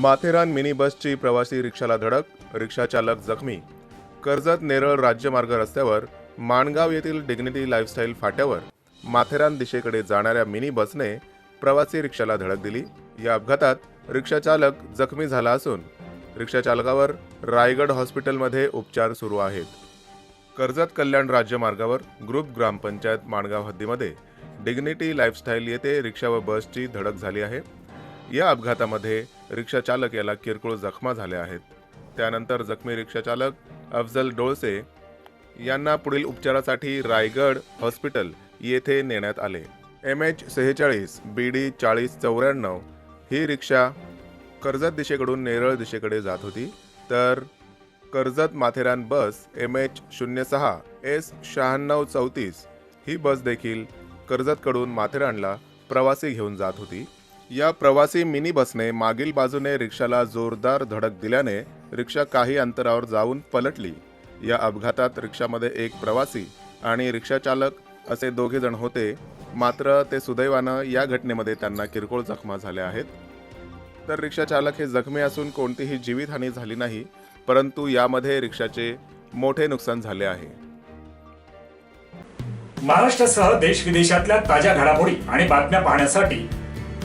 Matheran mini बसची प्रवासी रिक्षाला धडक रिक्षाचालक जखमी. कर्जत नेरळ राज्यमार्ग रस्त्यावर माणगाव येथील डिग्निटी लाईफस्टाईल फाट्यावर माथेरान दिशेकडे जाणाऱ्या मिनी बसने प्रवासी रिक्षाला धडक दिली. या अपघातात रिक्षाचालक जखमी झाला असून रिक्षाचालकावर रायगड हॉस्पिटलमध्ये उपचार सुरू आहेत. कर्जत कल्याण राज्यमार्गावर ग्रुप ग्रामपंचायत माणगाव हद्दीमध्ये डिग्निटी लाईफस्टाईल येथे रिक्षा व बसची धडक झाली आहे. या अपघातामध्ये रिक्षाचालक याला किरकोळ जखमा झाल्या आहेत. त्यानंतर जखमी रिक्षाचालक अफजल डोळसे यांना पुढील उपचारासाठी रायगड हॉस्पिटल येथे नेण्यात आले. एम एच सेहेचाळीस बी डी चाळीस चौऱ्याण्णव ही रिक्षा कर्जत दिशेकडून नेरळ दिशेकडे जात होती. तर Karjat Matheran bus M H शून्य सहा एस शहाण्णव चौतीस ही बस देखील कर्जतकडून माथेरानला प्रवासी घेऊन जात होती. या प्रवासी मिनी बसने मागील बाजूने रिक्षाला जोरदार धडक दिल्याने रिक्षा काही अंतरावर जाऊन पलटली. या अपघातात रिक्षामध्ये एक प्रवासी आणि रिक्षाचालक असे दोघे जण होते. मात्र ते सुदैवानं या घटनेमध्ये त्यांना किरकोळ जखमा झाल्या आहेत. तर रिक्षाचालक हे जखमी असून कोणतीही जीवितहानी झाली नाही परंतु यामध्ये रिक्षाचे मोठे नुकसान झाले आहे. महाराष्ट्रासह देश विदेशातल्या ताज्या घडामोडी आणि बातम्या पाहण्यासाठी